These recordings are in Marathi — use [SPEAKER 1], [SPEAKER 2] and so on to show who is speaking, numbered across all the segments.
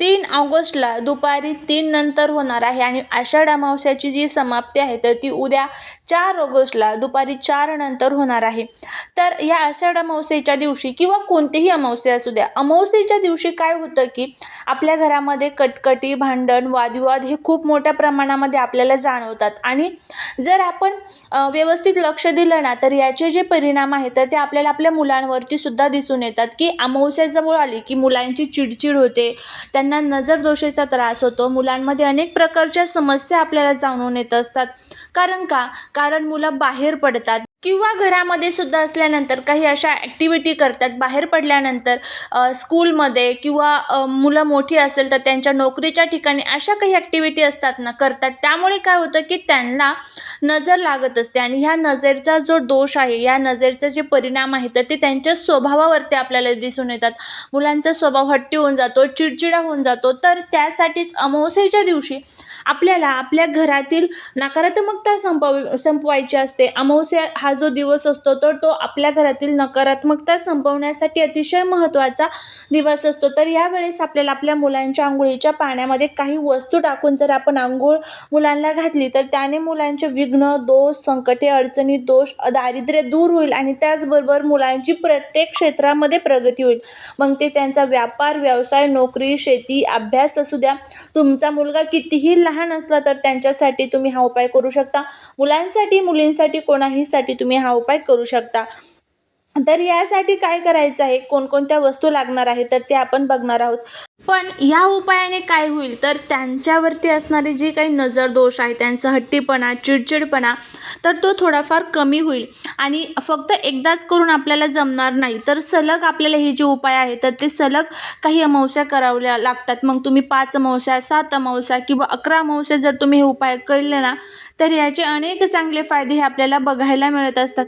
[SPEAKER 1] तीन ऑगस्टला दुपारी तीन नंतर होणार आहे आणि आषाढ अमावस्याची जी समाप्ती आहे तर ती उद्या चार ऑगस्टला दुपारी चार नंतर होणार आहे. तर या आषाढ अमावस्येच्या दिवशी किंवा कोणतीही अमावस्या असू द्या अमावस्येच्या दिवशी काय होतं की आपल्या घरामध्ये कटकटी भांडण वादविवाद हे खूप मोठ्या प्रमाणामध्ये आपल्याला जाणवतात. आणि जर आपण व्यवस्थित लक्ष दिलं ना तर याचे जे परिणाम आहेत तर ते आपल्याला आपल्या मुलांवरती सुद्धा दिसून येतात की अमावस्या जवळ आली की मुलांची चिडचिड होते त्यांना नजर दोषेचा त्रास होतो मुलांमध्ये अनेक प्रकारच्या समस्या आपल्याला जाणून येत असतात. कारण का? कारण मुलं बाहेर पडतात. किंवा घरामध्ये सुद्धा असल्यानंतर काही अशा ॲक्टिव्हिटी करतात. बाहेर पडल्यानंतर स्कूलमध्ये किंवा मुलं मोठी असेल तर त्यांच्या नोकरीच्या ठिकाणी अशा काही ॲक्टिव्हिटी असतात ना करतात. त्यामुळे काय होतं की त्यांना नजर लागत असते आणि ह्या नजरेचा जो दोष आहे या नजरेचा जे परिणाम आहे तर ते त्यांच्या स्वभावावरती आपल्याला दिसून येतात. मुलांचा स्वभाव हट्टी होऊन जातो चिडचिडा होऊन जातो. तर त्यासाठीच अमावस्येच्या दिवशी आपल्याला आपल्या घरातील नकारात्मकता संपव संपवायची असते. अमावस्या हा हा जो दिवस असतो तर तो आपल्या घरातील नकारात्मकता संपवण्यासाठी अतिशय महत्त्वाचा दिवस असतो. तर यावेळेस आपल्याला आपल्या मुलांच्या आंघोळीच्या पाण्यामध्ये काही वस्तू टाकून जर आपण आंघोळ मुलांना घातली तर त्याने मुलांचे विघ्न दोष संकटे अडचणी दोष दारिद्र्य दूर होईल आणि त्याचबरोबर मुलांची प्रत्येक क्षेत्रामध्ये प्रगती होईल. मग ते त्यांचा व्यापार व्यवसाय नोकरी शेती अभ्यास असू द्या. तुमचा मुलगा कितीही लहान असला तर त्यांच्यासाठी तुम्ही हा उपाय करू शकता. मुलांसाठी मुलींसाठी कोणाहीसाठी तुम्ही हा उपाय करू शकता. तर यासाठी काय करायचं आहे? कोणकोणत्या वस्तू लागणार आहे तर ते आपण बघणार आहोत. पण या उपायाने काय होईल? तर त्यांच्यावरती असणारे जे काही नजर दोष आहे त्यांचा हट्टीपणा चिडचिडपणा तर तो थोडाफार कमी होईल. आणि फक्त एकदाच करून आपल्याला जमणार नाही तर सलग आपल्याला हे जे उपाय आहे तर ते सलग काही अमावस्या करावल्या लागतात. मग तुम्ही पाच अमावस्या सात अमावस्या किंवा अकरा अमावस्या जर तुम्ही हे उपाय केले ना तर याचे अनेक चांगले फायदे हे आपल्याला बघायला मिळत असतात.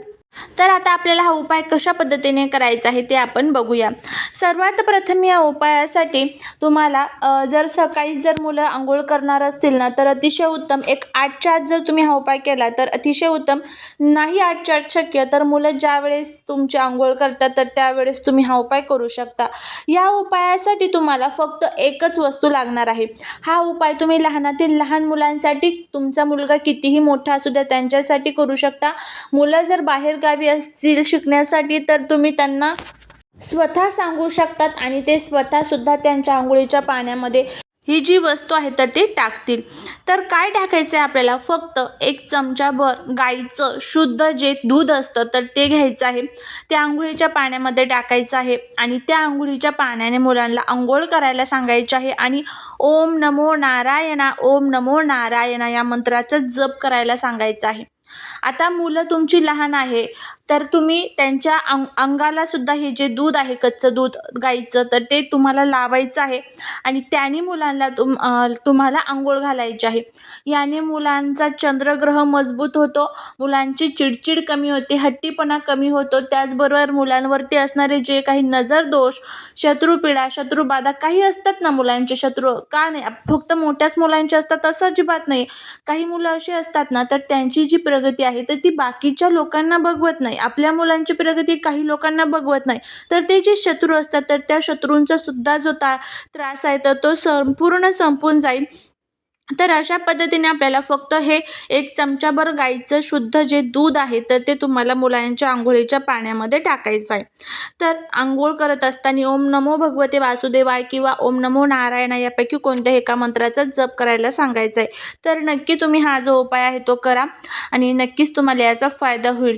[SPEAKER 1] तर आता आपल्याला हा उपाय कशा पद्धतीने करायचा आहे ते आपण बघूया. सर्वात प्रथम या उपायासाठी तुम्हाला जर सकाळी जर मुलं आंघोळ करणार असतील ना तर अतिशय उत्तम एक आठच्या आत जर तुम्ही हा उपाय केला तर अतिशय उत्तम. नाही आठच्या आत शक्य तर मुलं ज्यावेळेस तुमची आंघोळ करतात तर त्यावेळेस तुम्ही हा उपाय करू शकता. या उपायासाठी तुम्हाला फक्त एकच वस्तू लागणार आहे. हा उपाय तुम्ही लहानातील लहान मुलांसाठी तुमचा मुलगा कितीही मोठा असू द्या त्यांच्यासाठी करू शकता. मुलं जर बाहेर गावी असतील शिकण्यासाठी तर तुम्ही त्यांना स्वतः सांगू शकतात आणि ते स्वतःसुद्धा त्यांच्या आंघोळीच्या पाण्यामध्ये ही जी वस्तू आहे तर ते टाकतील. तर काय टाकायचं आहे आपल्याला? फक्त एक चमचाभर गाईचं शुद्ध जे दूध असतं तर ते घ्यायचं आहे. त्या आंघोळीच्या पाण्यामध्ये टाकायचं आहे आणि त्या आंघोळीच्या पाण्याने मुलांना आंघोळ करायला सांगायचे आहे आणि ओम नमो नारायणा ओम नमो नारायणा या मंत्राचा जप करायला सांगायचं आहे. आता मुलं तुमची लहान आहे तर तुम्ही त्यांच्या अंग अंगाला सुद्धा हे जे दूध आहे कच्चं दूध गाईचं तर ते तुम्हाला लावायचं आहे. आणि त्याने मुलांना तुम तुम्हाला आंघोळ घालायची आहे. याने मुलांचा चंद्रग्रह मजबूत होतो मुलांची चिडचिड कमी होते हट्टीपणा कमी होतो. त्याचबरोबर मुलांवरती असणारे जे काही नजर दोष शत्रुपीडा शत्रुबाधा काही असतात ना मुलांचे शत्रू? का नाही? फक्त मोठ्याच मुलांचे असतात असं अजिबात नाही. काही मुलं अशी असतात ना तर त्यांची जी प्र प्रगती आहे तर ती बाकीच्या लोकांना बघवत नाही. आपल्या मुलांची प्रगती काही लोकांना बघवत नाही. तर ते जे शत्रू असतात तर त्या शत्रूंचा सुद्धा जो ता त्रास आहे तर तो संपूर्ण संपून जाईल. तर अशा पद्धतीने आपल्याला फक्त हे एक चमचाभर गाईचं शुद्ध जे दूध आहे तर ते तुम्हाला मुलांच्या आंघोळीच्या पाण्यामध्ये टाकायचं आहे. तर आंघोळ करत असताना ओम नमो भगवते वासुदेवाय किंवा ओम नमो नारायणा यापैकी कोणत्या एका मंत्राचा जप करायला सांगायचा आहे. तर नक्की तुम्ही हा जो उपाय आहे तो करा आणि नक्कीच तुम्हाला याचा फायदा होईल.